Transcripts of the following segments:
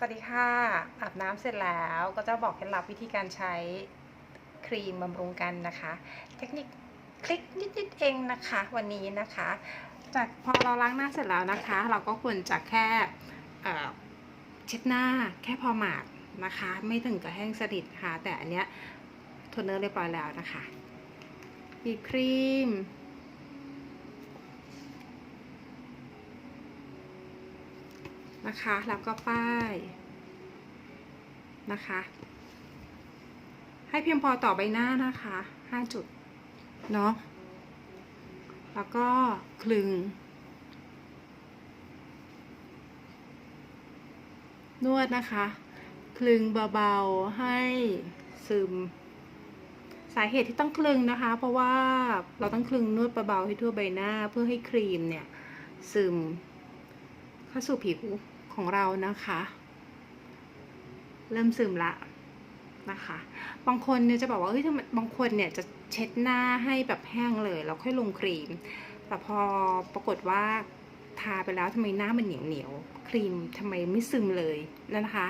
สวัสดีค่ะ อาบน้ำเสร็จแล้วก็จะบอกเคล็ดลับวิธีการใช้ครีมบำรุงกันนะคะ เทคนิคคลิกนิดๆเองนะคะ วันนี้นะคะ จากพอเราล้างหน้าเสร็จแล้วนะคะ เราก็ควรจะแค่เช็ดหน้าแค่พอหมาดนะคะ ไม่ถึงกับแห้งสนิทค่ะ แต่อันเนี้ยโทนเนอร์เรียบร้อยแล้วนะคะบีบครีม นะคะ แล้วก็ป้ายนะคะ ให้เพียงพอต่อใบหน้านะคะ5จุดเนาะแล้วก็คลึง นวดนะคะ คลึงเบาๆให้ซึม สาเหตุที่ต้องคลึงนะคะ เพราะว่าเราต้องคลึงนวดเบาๆให้ทั่วใบหน้าเพื่อให้ครีมเนี่ย ซึมเข้าสู่ผิว ของเรานะคะ เริ่มซึมละนะคะ บางคนเนี่ยจะบอกว่าเฮ้ยทำไมบางคนเนี่ยจะเช็ดหน้าให้แบบแห้งเลยแล้วค่อยลงครีม แต่พอปรากฏว่าทาไปแล้วทำไมหน้ามันเหนียวเหนียวครีมทำไมไม่ซึมเลยนะคะ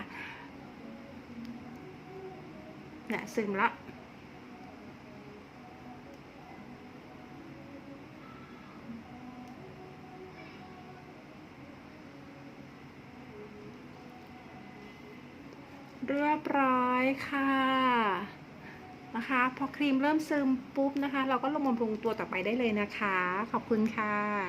เนี่ยซึมละ เรียบร้อยค่ะนะคะ พอครีมเริ่มซึมปุ๊บนะคะ เราก็ลงบำรุงตัวต่อไปได้เลยนะคะ ขอบคุณค่ะ